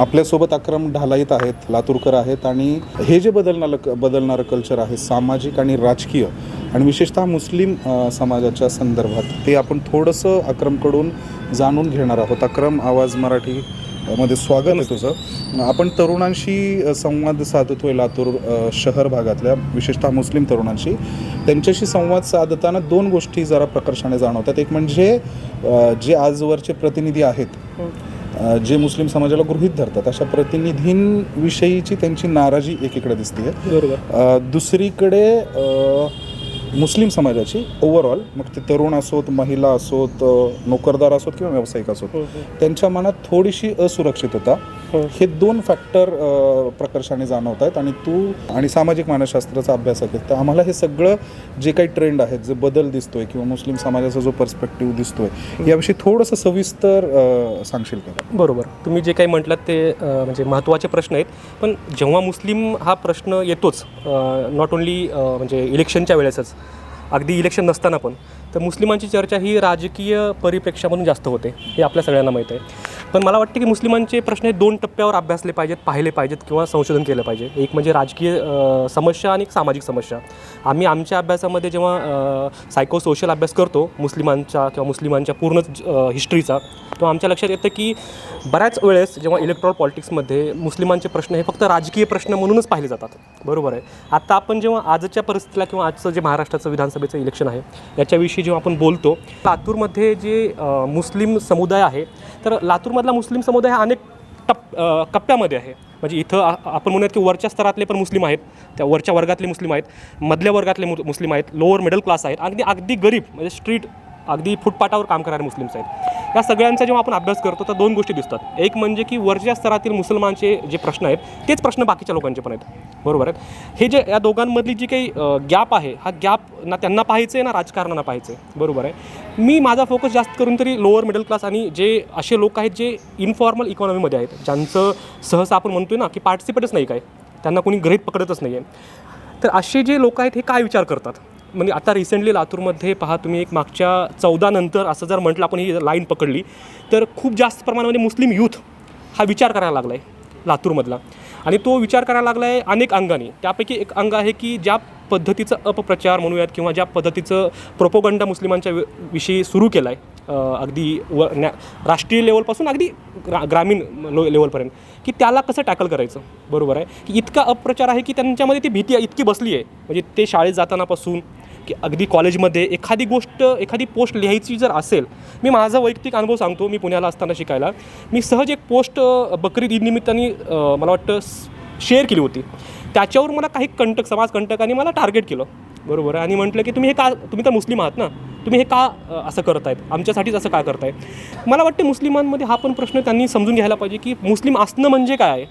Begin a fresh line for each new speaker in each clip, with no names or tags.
आपल्यासोबत अक्रम ढालाईत आहेत लातूरकर आहेत आणि हे जे बदलणारं बदलणारं कल्चर आहे सामाजिक आणि राजकीय आणि विशेषतः मुस्लिम समाजाच्या संदर्भात ते आपण थोडंसं अक्रमकडून जाणून घेणार आहोत. अक्रम आवाज मराठी मध्ये स्वागत आहे तुझं. आपण तरुणांशी संवाद साधतोय लातूर शहर भागातल्या विशेषतः मुस्लिम तरुणांशी. त्यांच्याशी संवाद साधताना दोन गोष्टी जरा प्रकर्षाने जाणवतात. एक म्हणजे जे आजवरचे प्रतिनिधी आहेत हो. जे मुस्लिम समाजाला गृहीत धरतात अशा प्रतिनिधींविषयीची त्यांची नाराजी एकीकडे दिसते
बरोबर.
दुसरीकडे मुस्लिम समाजाची ओव्हरऑल मग ते तरुण असोत महिला असोत नोकरदार असोत किंवा व्यावसायिक असोत त्यांच्या मनात थोडीशी असुरक्षितता हे. दोन फॅक्टर प्रकर्षाने जाणवत आहेत आणि तू आणि सामाजिक मानसशास्त्राचा अभ्यासक आहे तर आम्हाला हे सगळं जे काही ट्रेंड आहेत जे बदल दिसतोय किंवा मुस्लिम समाजाचा जो पर्स्पेक्टिव्ह दिसतोय याविषयी थोडंसं सविस्तर सांगशील का?
बरोबर. तुम्ही जे काही म्हटलात ते म्हणजे महत्त्वाचे प्रश्न आहेत. पण जेव्हा मुस्लिम हा प्रश्न येतोच नॉट ओन्ली म्हणजे इलेक्शनच्या वेळेसच अगदी इलेक्शन नसताना पण. तर मुस्लिमांची चर्चा ही राजकीय परिप्रेक्षामधून जास्त होते हे आपल्या सगळ्यांना माहीत आहे. पण मला वाटतं की मुस्लिमांचे प्रश्न हे दोन टप्प्यावर अभ्यासले पाहिजेत पाहिले पाहिजेत किंवा संशोधन केलं पाहिजे. एक म्हणजे राजकीय समस्या आणि एक सामाजिक समस्या. आम्ही आमच्या अभ्यासामध्ये जेव्हा सायको सोशल अभ्यास करतो मुस्लिमांचा किंवा मुस्लिमांच्या पूर्ण हिस्ट्रीचा तेव्हा आमच्या लक्षात येतं की बऱ्याच वेळेस जेव्हा इलेक्ट्रॉल पॉलिटिक्समध्ये मुस्लिमांचे प्रश्न हे फक्त राजकीय प्रश्न म्हणूनच पाहिले जातात. बरोबर आहे? आता आपण जेव्हा आजच्या परिस्थितीला किंवा आजचं जे महाराष्ट्राचं विधानसभेचं इलेक्शन आहे याच्याविषयी जेव्हा आपण बोलतो लातूरमध्ये जे मुस्लिम समुदाय आहे तर लातूरमधला मुस्लिम समुदाय हा अनेक टप कप्प्यामध्ये आहे. म्हणजे इथं आपण म्हणूयात की वरच्या स्तरातले पण मुस्लिम आहेत त्या वरच्या वर्गातले मुस्लिम आहेत मधल्या वर्गातले मु- मुस्लिम आहेत लोअर मिडल क्लास आहेत अगदी अगदी गरीब म्हणजे स्ट्रीट अगदी फुटपाटावर काम करणारे मुस्लिम्स आहेत या सगळ्यांचा जेव्हा आपण अभ्यास करतो तर दोन गोष्टी दिसतात. एक म्हणजे की वरच्या स्तरातील मुसलमानचे जे प्रश्न आहेत तेच प्रश्न बाकीच्या लोकांचे पण आहेत. बरोबर आहेत हे जे या दोघांमधली जी काही गॅप आहे हा गॅप ना त्यांना पाहायचं आहे ना राजकारणाला पाहायचं आहे बरोबर आहे? मी माझा फोकस जास्त करून तरी लोअर मिडल क्लास आणि जे असे लोक आहेत जे इन्फॉर्मल इकॉनॉमीमध्ये आहेत ज्यांचं सहसा आपण म्हणतोय ना की पार्टिसिपेटच नाही काय. त्यांना कोणी गृहित पकडतच नाही आहे तर असे जे लोक आहेत हे काय विचार करतात? म्हणजे आता रिसेंटली लातूरमध्ये पहा तुम्ही एक मागच्या चौदा नंतर असं जर म्हटलं आपण ही लाईन पकडली तर खूप जास्त प्रमाणामध्ये म्हणजे मुस्लिम यूथ हा विचार करायला लागला आहे लातूरमधला. आणि तो विचार करायला लागला आहे अनेक अंगाने. त्यापैकी एक अंग आहे की ज्या पद्धतीचं अपप्रचार म्हणूयात किंवा ज्या पद्धतीचं प्रोपोगंडा मुस्लिमांच्या वि- विषयी सुरू केला आहे अगदी व न्या राष्ट्रीय लेवलपासून अगदी ग्रा ग्रामीण लो लेवलपर्यंत की त्याला कसं टॅकल करायचं? बरोबर आहे? की इतका अपप्रचार आहे की त्यांच्यामध्ये ती भीती इतकी बसली आहे म्हणजे ते शाळेत जातानापासून की अगदी कॉलेजमध्ये एखादी गोष्ट एखादी पोस्ट लिहायची जर असेल मी माझा वैयक्तिक अनुभव सांगतो मी पुण्याला असताना शिकायला. मी सहज एक पोस्ट बकरीद ईदनिमित्ताने मला वाटतं शेअर केली होती. त्याच्यावर मला काही कंटक समाजकंटकांनी मला टार्गेट केलं. बरोबर आहे? आणि म्हटलं की तुम्ही हे का तुम्ही तर मुस्लिम आहात ना? तुम्ही हे का असं असं करतायत? आमच्यासाठीच असं का करताय मला वाटते मुस्लिमांमध्ये हा पण प्रश्न त्यांनी समजून घ्यायला पाहिजे की मुस्लिम असणं म्हणजे काय? आहे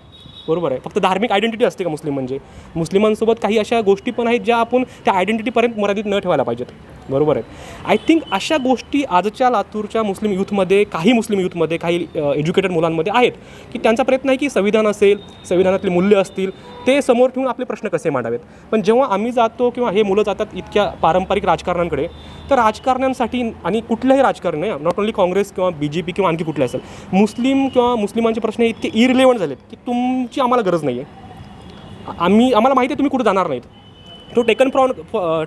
बरोबर आहे. फक्त धार्मिक आयडेंटिटी असते का मुस्लिम म्हणजे? मुस्लिमांसोबत काही अशा गोष्टी पण आहेत ज्या आपण त्या आयडेंटिटीपर्यंत मर्यादित न ठेवायला पाहिजेत. बरोबर आहे. आय थिंक अशा गोष्टी आजच्या लातूरच्या मुस्लिम यूथमध्ये काही मुस्लिम यूथमध्ये काही एज्युकेटेड मुलांमध्ये आहेत की त्यांचा प्रयत्न आहे की संविधान असेल संविधानातले मूल्य असतील ते समोर ठेवून आपले प्रश्न कसे मांडावेत. पण जेव्हा आम्ही जातो किंवा हे मुलं जातात इतक्या पारंपरिक राजकारणांकडे तर राजकारण्यांसाठी आणि कुठल्याही राजकारण आहे नॉट ओन्ली काँग्रेस किंवा बी जे पी किंवा आणखी कुठलं असेल मुस्लिम किंवा मुस्लिमांचे प्रश्न इतके इरिलेवंट झालेत की तुमची आम्हाला गरज नाही आहे आम्ही आम्हाला माहिती आहे तुम्ही कुठे जाणार नाहीत. तो taken from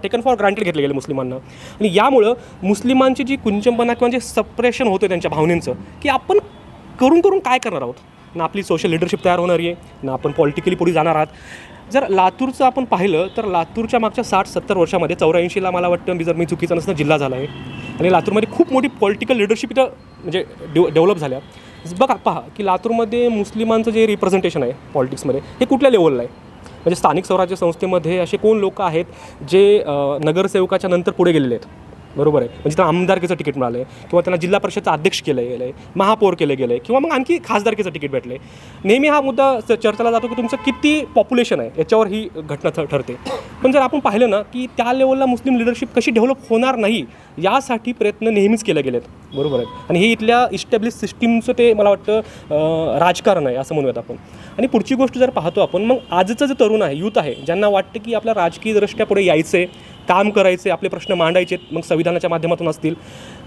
taken for granted घेतले गेले मुस्लिमांना. आणि यामुळं मुस्लिमांची जी कुंचंपणा किंवा जे सप्रेशन होतं त्यांच्या भावनेचं की आपण करून करून काय करणार आहोत? ना आपली सोशल लिडरशिप तयार होणार आहे ना आपण पॉलिटिकली पुढे जाणार आहात. जर लातूरचं आपण पाहिलं तर लातूरच्या मागच्या साठ सत्तर वर्षामध्ये चौऱ्याऐंशीला मला वाटतं मी जर मी चुकीचं नसतं जिल्हा झाला आहे. आणि लातूरमध्ये खूप मोठी पॉलिटिकल लिडरशिप इथं म्हणजे डेव डेव्हलप झाल्या. बघा पहा की लातूरमध्ये मुस्लिमांचं जे रिप्रेझेंटेशन आहे पॉलिटिक्समध्ये हे कुठल्या लेवलला आहे? म्हणजे स्थानिक स्वराज्य संस्थेमध्ये असे कोण लोक आहेत जे नगरसेवकाच्या नंतर पुढे गेलेले आहेत? बरोबर आहे. म्हणजे त्यांना आमदारकीचं तिकीट मिळालं आहे किंवा त्यांना जिल्हा परिषदचं अध्यक्ष केलं गेलं आहे महापौर केलं गेलं आहे किंवा मग आणखी खासदारकीचं तिकीट भेटलं. आहे नेहमी हा मुद्दा च- चर्चेला जातो की तुमचं किती पॉप्युलेशन आहे याच्यावर ही घटना ठरते. पण जर आपण पाहिलं ना की त्या लेवलला मुस्लिम लिडरशिप कशी डेव्हलप होणार नाही यासाठी प्रयत्न नेहमीच केले गेलेत. बरोबर आहेत आणि हे इथल्या इस्टॅब्लिश सिस्टीमचं ते मला वाटतं राजकारण आहे असं म्हणूयात आपण. आणि पुढची गोष्ट जर पाहतो आपण मग आजचं जे तरुण आहे यूथ आहे ज्यांना वाटतं की आपल्या राजकीय दृष्ट्या पुढे यायचं आहे काम करायचे आपले प्रश्न मांडायचे मग संविधानाच्या माध्यमातून असतील.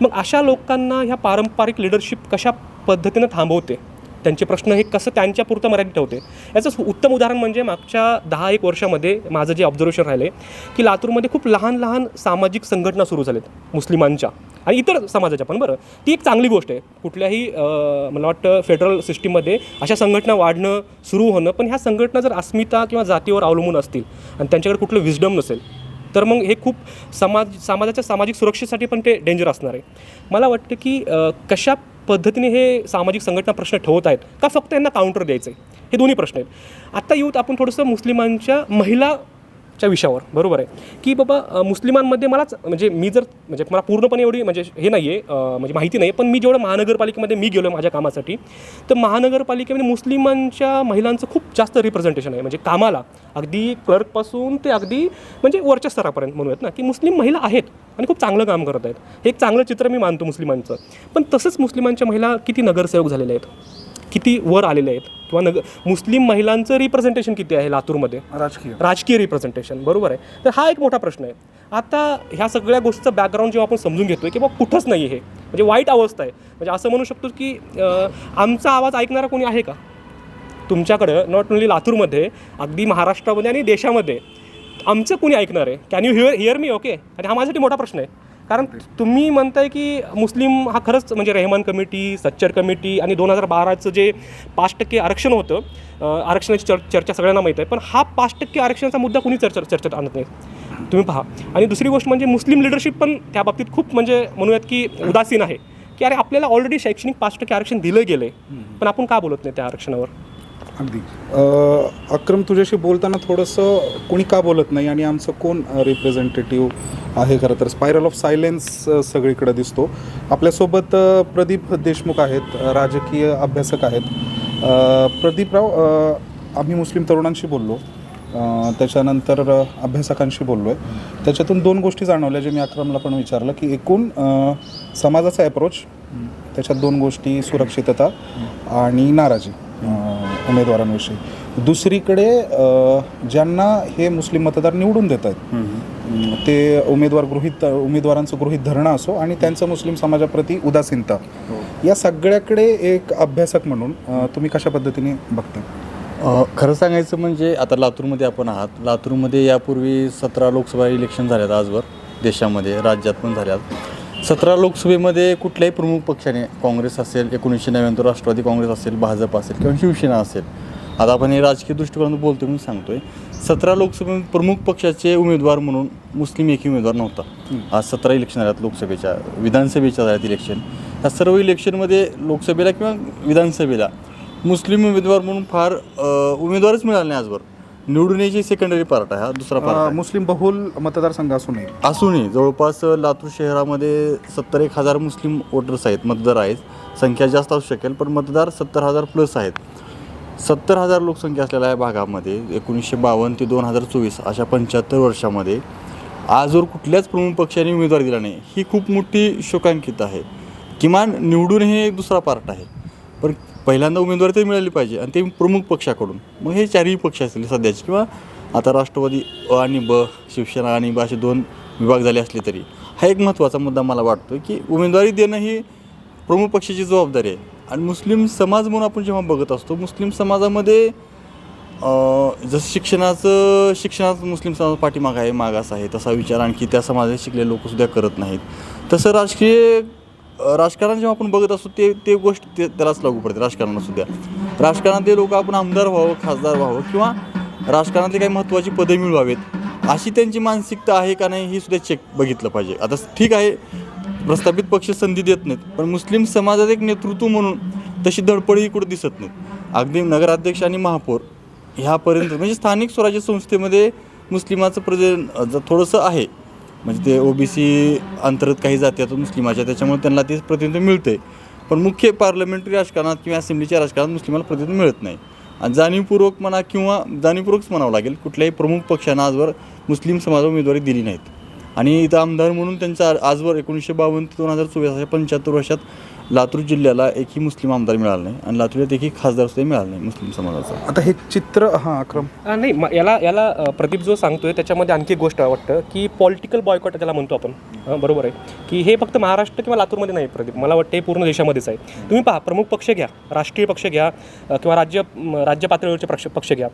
मग अशा लोकांना ह्या पारंपरिक लिडरशिप कशा पद्धतीनं थांबवते? त्यांचे प्रश्न हे कसं त्यांच्यापुरतं मर्यादित ठेवते? याचं उत्तम उदाहरण म्हणजे मागच्या दहा एक वर्षामध्ये माझं जे ऑब्झर्वेशन राहिले की लातूरमध्ये खूप लहान लहान सामाजिक संघटना सुरू झाल्यात मुस्लिमांच्या आणि इतर समाजाच्या पण बरं. ती एक चांगली गोष्ट आहे. कुठल्याही मला वाटतं फेडरल सिस्टीममध्ये अशा संघटना वाढणं सुरू होणं पण ह्या संघटना जर अस्मिता किंवा जातीवर अवलंबून असतील आणि त्यांच्याकडे कुठलं विजडम नसेल तर मग हे खूप समाज समाजाच्या सामाजिक सुरक्षेसाठी पण ते डेंजर असणार आहे. मला वाटतं की कशा पद्धतीने हे सामाजिक संघटना प्रश्न ठेवत आहेत का फक्त यांना काउंटर द्यायचं आहे हे दोन्ही प्रश्न आहेत. आत्ता येऊत आपण थोडंसं मुस्लिमांच्या महिला च्या विषयावर. बरोबर आहे. की बाबा मुस्लिमांमध्ये मलाच म्हणजे मी जर म्हणजे मला पूर्णपणे एवढी म्हणजे हे नाही आहे म्हणजे माहिती नाही पण मी जेवढं महानगरपालिकेमध्ये मी गेलो माझ्या कामासाठी तर महानगरपालिकेमध्ये मुस्लिमांच्या महिलांचं खूप जास्त रिप्रेझेंटेशन आहे. म्हणजे कामाला अगदी क्लर्कपासून ते अगदी म्हणजे वरच्या स्तरापर्यंत म्हणूयात ना की मुस्लिम महिला आहेत आणि खूप चांगलं काम करत आहेत हे एक चांगलं चित्र मी मानतो मुस्लिमांचं. पण तसंच मुस्लिमांच्या महिला किती नगरसेवक झालेल्या आहेत. किती वर आलेले आहेत? किंवा नग मुस्लिम महिलांचं रिप्रेझेंटेशन किती आहे लातूरमध्ये?
राजकीय.
राजकीय रिप्रेझेंटेशन बरोबर आहे. तर हा एक मोठा प्रश्न आहे. आता ह्या सगळ्या गोष्टीचं बॅकग्राऊंड जेव्हा आपण समजून घेतोय की बाबा कुठंच नाही आहे हे. म्हणजे वाईट अवस्था आहे. म्हणजे असं म्हणू शकतो की आमचा आवाज ऐकणारा कोणी आहे का? तुमच्याकडं नॉट ओन्ली लातूरमध्ये अगदी महाराष्ट्रामध्ये आणि देशामध्ये आमचं कोणी ऐकणार आहे? Can you hear hear me okay आणि हा माझ्यासाठी मोठा प्रश्न आहे. कारण तुम्ही म्हणताय की मुस्लिम हा खरंच म्हणजे रेहमान कमिटी सच्चर कमिटी आणि दोन हजार बाराचं जे पाच टक्के आरक्षण होतं आरक्षणाची चर चर्चा सगळ्यांना माहीत आहे पण हा पाच टक्के आरक्षणाचा मुद्दा कुणी चर्चा चर्चेत आणत नाही? तुम्ही पहा. आणि दुसरी गोष्ट म्हणजे मुस्लिम लिडरशिप पण त्या बाबतीत खूप म्हणजे म्हणूयात की उदासीन आहे. की अरे आपल्याला ऑलरेडी शैक्षणिक पाच टक्के आरक्षण दिलं गेलं आहे पण आपण का बोलत नाही त्या आरक्षणावर?
अगदी. अ, अक्रम तुझ्याशी बोलताना थोडंसं कोणी का बोलत नाही आणि आमचं कोण रिप्रेझेंटेटिव्ह आहे खरं तर? स्पायरल ऑफ सायलेन्स सगळीकडे दिसतो. आपल्यासोबत अ, प्रदीप देशमुख आहेत अ, राजकीय अभ्यासक आहेत. अ, प्रदीपराव अ, आम्ही मुस्लिम तरुणांशी बोललो. अ, त्याच्यानंतर अ, अभ्यासकांशी बोललो आहे त्याच्यातून दोन गोष्टी जाणवल्या जे मी अक्रमला पण विचारलं की एकूण अ, समाजाचा ॲप्रोच त्याच्यात दोन गोष्टी सुरक्षितता आणि नाराजी. उमेदवारांविषयी. दुसरीकडे ज्यांना हे मुस्लिम मतदार निवडून देत आहेत ते उमेदवार गृहित उमेदवारांचं गृहित धरणं असो आणि त्यांचं मुस्लिम समाजाप्रती उदासीनता. या सगळ्याकडे एक अभ्यासक म्हणून तुम्ही कशा पद्धतीने बघता
खरं सांगायचं म्हणजे आता लातूरमध्ये आपण आहात. लातूरमध्ये यापूर्वी सतरा लोकसभा इलेक्शन झाल्यात आजवर देशामध्ये राज्यात पण झाल्यात. सतरा लोकसभेमध्ये कुठल्याही प्रमुख पक्षाने काँग्रेस असेल एकोणीसशे नव्याण्णव राष्ट्रवादी काँग्रेस असेल भाजप असेल किंवा शिवसेना असेल. आता आपण हे राजकीय दृष्टिकोनातून बोलतो म्हणून सांगतोय. सतरा लोकसभे प्रमुख पक्षाचे उमेदवार म्हणून मुस्लिम एकही उमेदवार नव्हता. आज सतरा इलेक्शन झाल्यात लोकसभेच्या विधानसभेच्या झाल्यात इलेक्शन. या सर्व इलेक्शनमध्ये लोकसभेला किंवा विधानसभेला मुस्लिम उमेदवार म्हणून फार उमेदवारच मिळाले नाही आजवर. निवडून यायची सेकंडरी पार्ट आहे हा दुसरा पार्ट
मुस्लिम बहुल मतदारसंघ असू नये
असूनही जवळपास लातूर शहरामध्ये सत्तर एक हजार मुस्लिम वोटर्स आहेत मतदार आहेत. संख्या जास्त असू शकेल पण मतदार सत्तर हजार प्लस आहेत. सत्तर हजार लोकसंख्या असलेल्या या भागामध्ये एकोणीसशे बावन्न ते दोन हजार चोवीस अशा पंच्याहत्तर वर्षामध्ये आजवर कुठल्याच प्रमुख पक्षाने उमेदवार दिला नाही. ही खूप मोठी शोकांकित आहे. किमान निवडून हे एक दुसरा पार्ट आहे. पण पहिल्यांदा उमेदवारी तरी मिळाली पाहिजे आणि ते प्रमुख पक्षाकडून. मग हे चारही पक्ष असतील सध्याचे किंवा आता राष्ट्रवादी अ आणि ब शिवसेना आणि ब असे दोन विभाग झाले असले तरी हा एक महत्त्वाचा मुद्दा मला वाटतो की उमेदवारी देणं ही प्रमुख पक्षाची जबाबदारी आहे. आणि मुस्लिम समाज म्हणून आपण जेव्हा बघत असतो मुस्लिम समाजामध्ये जसं शिक्षणाचं शिक्षणात मुस्लिम समाज पाठीमाग आहे मागास आहे तसा विचार आणखी त्या समाजात शिकलेले लोकसुद्धा करत नाहीत. तसं राजकीय राजकारण जेव्हा आपण बघत असतो ते ते गोष्ट ते त्यालाच लागू पडते राजकारणातसुद्धा राजकारणातले लोक आपण आमदार व्हावं खासदार व्हावं किंवा राजकारणातले काही महत्त्वाची पदे मिळवावेत अशी त्यांची मानसिकता आहे का नाही ही सुद्धा चेक बघितलं पाहिजे. आता ठीक आहे प्रस्थापित पक्ष संधी देत नाहीत पण मुस्लिम समाजात एक नेतृत्व म्हणून तशी धडपडही कुठं दिसत नाहीत. अगदी नगराध्यक्ष आणि महापौर ह्यापर्यंत म्हणजे स्थानिक स्वराज्य संस्थेमध्ये मुस्लिमाचं प्रजन थोडंसं आहे. म्हणजे ते ओबीसी अंतर्गत काही जाती आहेत मुस्लिमाच्या त्याच्यामुळे त्यांना ते प्रतिनिधित्व मिळते पण मुख्य पार्लमेंटरी राजकारणात किंवा असेंब्लीच्या राजकारणात मुस्लिमाला प्रतिनिधित्व मिळत नाही. आणि जाणीवपूर्वक म्हणा किंवा जाणीवपूर्वकच म्हणावं लागेल कुठल्याही प्रमुख पक्षांना आजवर मुस्लिम समाजाला उमेदवारी दिली नाहीत. आणि इथं आमदार म्हणून त्यांचा आजवर एकोणीसशे बावन्न ते दोन हजार चोवीस अशा पंच्याहत्तर वर्षात लातूर जिल्ह्याला एकही मुस्लिम आमदार मिळाला नाही आणि लातूरला एकही खासदार सुद्धा मिळाला नाही मुस्लिम समाजाचा.
आता हे चित्र हां अक्रम.
अ, नाही म- याला याला अ, प्रदीप जो सांगतोय त्याच्यामध्ये आणखी एक गोष्ट वाटतं की पॉलिटिकल बॉयकॉट त्याला म्हणतो आपण अ, बरोबर आहे. की हे फक्त महाराष्ट्र किंवा लातूरमध्ये नाही प्रदीप. मला वाटतं हे पूर्ण देशामध्येच आहे. तुम्ही पहा प्रमुख पक्ष घ्या राष्ट्रीय पक्ष घ्या अ, किंवा राज्य म, राज्य पातळीवरचे पक्ष पक्ष घ्या.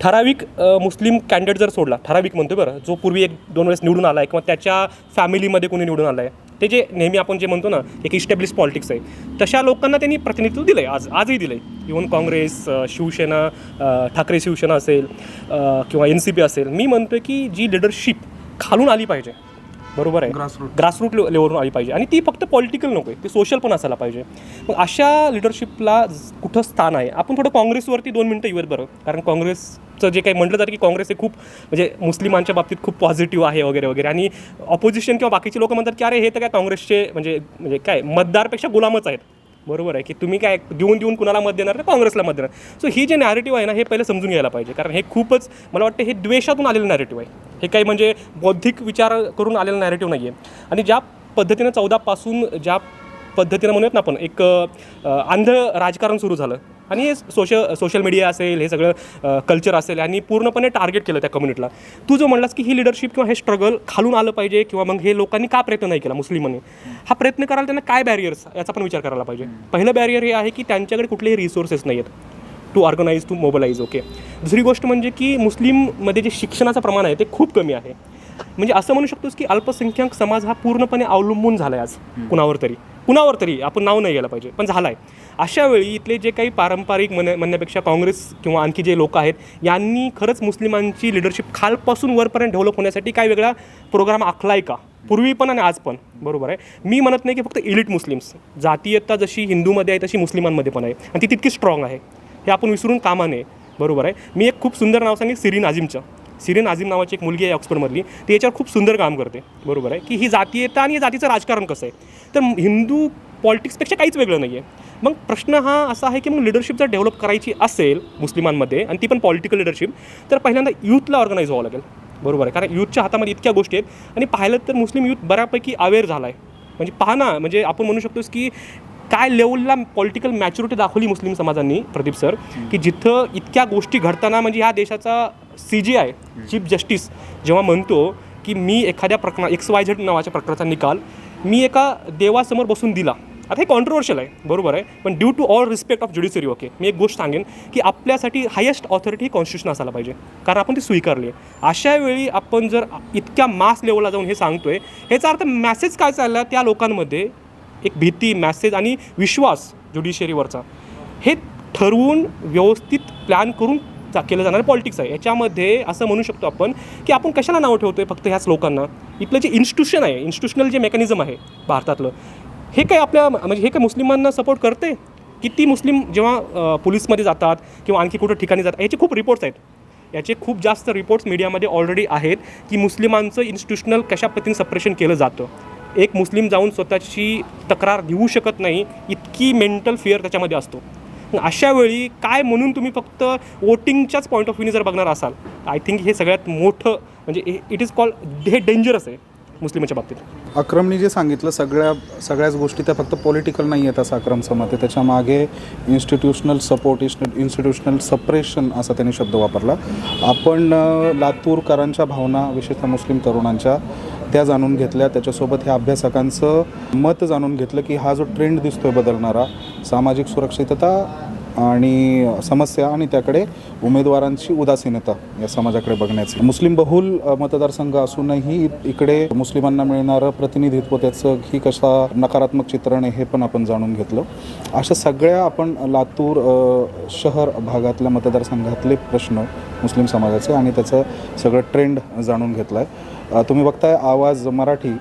ठराविक अ, मुस्लिम कॅन्डिडेट जर सोडला ठराविक म्हणतोय बरं जो पूर्वी एक दोन वेळेस निवडून आला आहे किंवा त्याच्या फॅमिलीमध्ये कोणी निवडून आलं आहे ते जे नेहमी आपण जे म्हणतो ना एक इस्टॅब्लिश पॉलिटिक्स आहे. तशा लोकांना त्यांनी प्रतिनिधित्व दिलं आहे आज आजही दिलं आहे इव्हन काँग्रेस शिवसेना ठाकरे शिवसेना असेल किंवा एन सी पी असेल मी म्हणतो की जी लिडरशिप खालून आली पाहिजे. बरोबर आहे?
Grassroot.
ग्रासरूट लेवलवरून आली पाहिजे. आणि ती फक्त पॉलिटिकल नको आहे ती सोशल पण असायला पाहिजे. मग अशा लिडरशिपला कुठं स्थान आहे? आपण थोडं काँग्रेसवरती दोन मिनटं येऊयात बरं. कारण काँग्रेसचं जे काही म्हटलं जातं की काँग्रेस हे खूप म्हणजे मुस्लिमांच्या बाबतीत खूप पॉझिटिव्ह आहे वगैरे वगैरे. आणि ऑपोजिशन किंवा बाकीचे लोक म्हणतात की अरे हे तर काय काँग्रेसचे म्हणजे म्हणजे काय मतदारपेक्षा गुलामच आहेत. बरोबर आहे की तुम्ही काय देऊन देऊन कुणाला मत देणार ना काँग्रेसला मत देणार. सो ही जे नॅरेटिव्ह आहे ना हे पहिले समजून घ्यायला पाहिजे. कारण हे खूपच मला वाटतं हे द्वेषातून आलेलं नॅरेटिव्ह आहे. हे काही म्हणजे बौद्धिक विचार करून आलेलं नॅरेटिव्ह नाही आहे आणि ज्या पद्धतीनं चौदापासून ज्या पद्धतीनं म्हणूयात ना आपण एक अ, अंध राजकारण सुरू झालं. आणि हे सोशल सोशल मीडिया असेल हे सगळं कल्चर असेल आणि पूर्णपणे टार्गेट केलं त्या कम्युनिटीला तू जो म्हणलास की ही लिडरशिप किंवा हे स्ट्रगल खालून आलं पाहिजे किंवा मग हे लोकांनी का प्रयत्न नाही केला मुस्लिमांनी? हा प्रयत्न करायला त्यांना काय बॅरियर्स याचा पण विचार करायला पाहिजे. पहिलं बॅरियर हे आहे की त्यांच्याकडे कुठलेही रिसोर्सेस नाही आहेत. To organise to mobilise okay दुसरी गोष्ट म्हणजे की मुस्लिममध्ये जे शिक्षणाचं प्रमाण आहे ते खूप कमी आहे. म्हणजे असं म्हणू शकतोस की अल्पसंख्याक समाज हा पूर्णपणे अवलंबून झाला आहे आज कुणावर तरी. कुणावर तरी आपण नाव नाही घ्यायला पाहिजे पण झाला आहे अशा वेळी इथले जे काही पारंपरिक म्हण म्हणण्यापेक्षा काँग्रेस किंवा आणखी जे लोक आहेत यांनी खरंच मुस्लिमांची लिडरशिप खालपासून वरपर्यंत डेव्हलप होण्यासाठी काय वेगळा प्रोग्राम आखला आहे का? पूर्वी पण आणि आज पण. बरोबर आहे? मी म्हणत नाही की फक्त इलिट मुस्लिम्स जातीयता जशी हिंदूमध्ये आहे तशी मुस्लिमांमध्ये पण आहे. आणि ती तितकी स्ट्रॉंग आहे. हे आपण विसरून कामा नये. बरोबर आहे? मी एक खूप सुंदर नाव सांगेन सिरीन आजिमचं सिरीन आझिम नावाची एक मुलगी आहे ऑक्सफर्डमधली ती याच्यावर खूप सुंदर काम करते. बरोबर आहे? की ही जातीयता आणि या जातीचं राजकारण कसं आहे? तर हिंदू पॉलिटिक्सपेक्षा काहीच वेगळं नाही आहे मग प्रश्न हा असा आहे की मग लिडरशिप जर डेव्हलप करायची असेल मुस्लिमांमध्ये आणि ती पण पॉलिटिकल लिडरशिप तर पहिल्यांदा यूथला ऑर्गनाईज व्हावं लागेल. बरोबर आहे? कारण यूथच्या हातामध्ये इतक्या गोष्टी आहेत. आणि पाहिलं तर मुस्लिम यूथ बऱ्यापैकी अवेअर झाला आहे म्हणजे पाहना ना म्हणजे आपण म्हणू शकतोस की काय लेवलला पॉलिटिकल मॅच्युरिटी दाखवली मुस्लिम समाजांनी प्रदीप सर? की जिथं इतक्या गोष्टी घडताना म्हणजे ह्या देशाचा C J I chief justice जेव्हा म्हणतो की मी एखाद्या प्रकरणा एक्स वाय झेड नावाच्या प्रकरणाचा निकाल मी एका देवासमोर बसून दिला. आता हे कॉन्ट्रोवर्शियल आहे बरोबर आहे पण due to all respect of judiciary okay मी एक गोष्ट सांगेन की आपल्यासाठी हायेस्ट ऑथॉरिटी ही कॉन्स्टिट्यूशन असायला पाहिजे. कारण आपण ती स्वीकारली. आहे अशा वेळी आपण जर इतक्या मास लेवलला जाऊन हे सांगतोय ह्याचा अर्थ मॅसेज काय चालला त्या लोकांमध्ये एक भीती मॅसेज आणि विश्वास ज्युडिशरीवरचा हे ठरवून व्यवस्थित प्लॅन करून केलं जाणारं पॉलिटिक्स आहे. याच्यामध्ये असं म्हणू शकतो आपण की आपण कशाला नावं आहे फक्त ह्याच लोकांना? इथलं जे इन्स्टिट्यूशन आहे इन्स्टिट्यूशनल जे मेकॅनिझम आहे भारतातलं हे काय आपल्या म्हणजे हे काय मुस्लिमांना सपोर्ट करते किती मुस्लिम जेव्हा पोलीसमध्ये जातात किंवा आणखी कुठं ठिकाणी जातात याचे खूप रिपोर्ट्स आहेत. याचे खूप जास्त रिपोर्ट्स मीडियामध्ये ऑलरेडी आहेत की मुस्लिमांचं इन्स्टिट्यूशनल कशा पद्धतीने सप्रेशन केलं जातं. एक मुस्लिम जाऊन स्वतःची तक्रार देऊ शकत नाही इतकी मेंटल फिअर त्याच्यामध्ये असतो. अशा वेळी काय म्हणून तुम्ही फक्त वोटिंगच्याच पॉईंट ऑफ व्ह्यूने जर बघणार असाल आय थिंक हे सगळ्यात मोठं म्हणजे इट इज कॉल हे डेंजरस आहे. मुस्लिमाच्या बाबतीत.
अक्रमने जे सांगितलं सगळ्या सगळ्याच गोष्टी त्या फक्त पॉलिटिकल नाही आहेत असं अक्रमचं मत आहे त्याच्यामागे इन्स्टिट्यूशनल सपोर्ट इन्स्टिट्यूशनल सपरेशन असा त्यांनी शब्द वापरला. आपण लातूरकरांच्या भावना विशेषतः मुस्लिम तरुणांच्या त्या जाणून घेतल्या. त्याच्यासोबत ह्या अभ्यासकांचं मत जाणून घेतलं की हा जो ट्रेंड दिसतोय बदलणारा सामाजिक सुरक्षितता आणि समस्या आणि त्याकडे उमेदवारांची उदासीनता या समाजाकडे बघण्याची. मुस्लिम बहुल मतदारसंघ असूनही इकडे मुस्लिमांना मिळणारं प्रतिनिधित्व त्याचं ही कशा नकारात्मक चित्रण आहे हे पण आपण जाणून घेतलं. अशा सगळ्या आपण लातूर शहर भागातल्या मतदारसंघातले प्रश्न मुस्लिम समाजाचे आणि त्याचं सगळं ट्रेंड जाणून घेतलं आहे तुम्ही बघताय आवाज मराठी